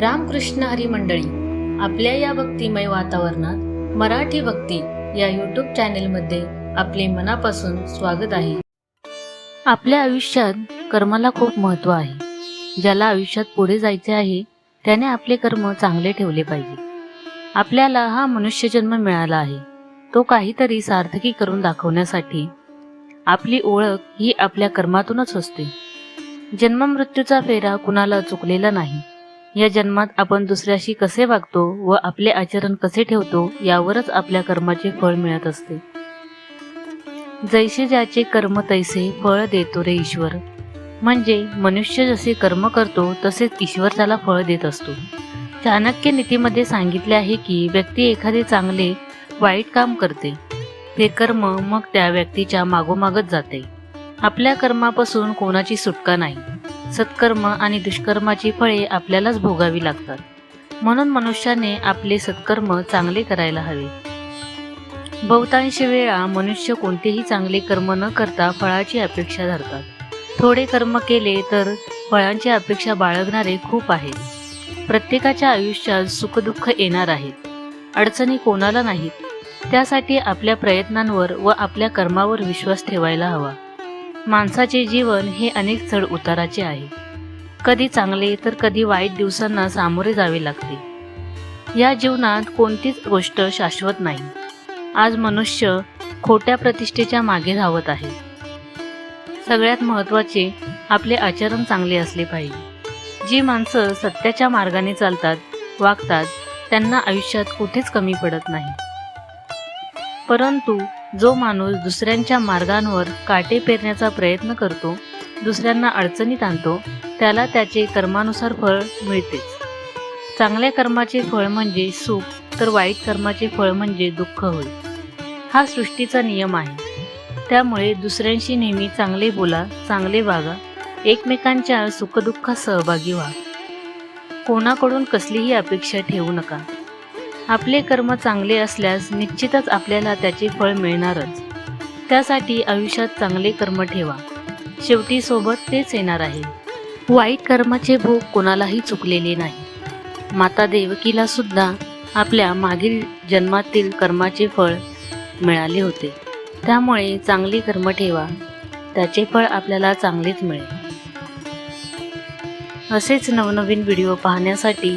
रामकृष्ण हरी मंडळी आपल्या या भक्तिमय वातावरणात मराठी भक्ती या यूट्यूब चॅनेलमध्ये आपले मनापासून स्वागत आहे. आपल्या आयुष्यात कर्माला खूप महत्त्व आहे. ज्याला आयुष्यात पुढे जायचे आहे त्याने आपले कर्म चांगले ठेवले पाहिजे. आपल्याला हा मनुष्यजन्म मिळाला आहे तो काहीतरी सार्थकी करून दाखवण्यासाठी आपली ओळख ही आपल्या कर्मातूनच असते. जन्ममृत्यूचा फेरा कुणाला चुकलेला नाही या जन्मात आपण दुसऱ्याशी कसे वागतो व आपले आचरण कसे ठेवतो यावरच आपल्या कर्माचे फळ मिळत असते. जैसे ज्याचे कर्म तैसे फळ देतो रे ईश्वर. म्हणजे मनुष्य जसे कर्म करतो तसेच ईश्वर त्याला फळ देत असतो. चाणक्य नीतीमध्ये सांगितले आहे की व्यक्ती एखादे चांगले वाईट काम करते. ते कर्म मग त्या व्यक्तीच्या मागोमागच जाते. आपल्या कर्मापासून कोणाची सुटका नाही. सत्कर्म आणि दुष्कर्माची फळे आपल्यालाच भोगावी लागतात. म्हणून मनुष्याने आपले सत्कर्म चांगले करायला हवे. बहुतांश वेळा मनुष्य कोणतेही चांगले कर्म न करता फळाची अपेक्षा धरतात. थोडे कर्म केले तर फळांची अपेक्षा बाळगणारे खूप आहेत. प्रत्येकाच्या आयुष्यात सुखदुःख येणार आहेत. अडचणी कोणाला नाहीत. त्यासाठी आपल्या प्रयत्नांवर व आपल्या कर्मावर विश्वास ठेवायला हवा. माणसाचे जीवन हे अनेक चढ उताराचे आहे. कधी चांगले तर कधी वाईट दिवसांना सामोरे जावे लागते. या जीवनात कोणतीच गोष्ट शाश्वत नाही. आज मनुष्य खोट्या प्रतिष्ठेच्या मागे धावत आहे. सगळ्यात महत्त्वाचे आपले आचरण चांगले असले पाहिजे. जी माणसं सत्याच्या मार्गाने चालतात वागतात त्यांना आयुष्यात कुठेच कमी पडत नाही. परंतु जो माणूस दुसऱ्यांच्या मार्गांवर काटे पेरण्याचा प्रयत्न करतो दुसऱ्यांना अडचणीत आणतो त्याला त्याचे कर्मानुसार फळ मिळतेच. चांगल्या कर्माचे फळ म्हणजे सुख तर वाईट कर्माचे फळ म्हणजे दुःख होय. हा सृष्टीचा नियम आहे. त्यामुळे दुसऱ्यांशी नेहमी चांगले बोला चांगले वागा एकमेकांच्या सुखदुःखात सहभागी व्हा. कोणाकडून कसलीही अपेक्षा ठेवू नका. आपले कर्म चांगले असल्यास निश्चितच आपल्याला त्याचे फळ मिळणारच. त्यासाठी आयुष्यात चांगले कर्म ठेवा. शेवटी सोबत तेच येणार आहे. वाईट कर्माचे भोग कोणालाही चुकलेले नाही. माता देवकीला सुद्धा आपल्या मागील जन्मातील कर्माचे फळ मिळाले होते. त्यामुळे चांगली कर्म ठेवा. त्याचे फळ आपल्याला चांगलेच मिळेल. असेच नवनवीन व्हिडिओ पाहण्यासाठी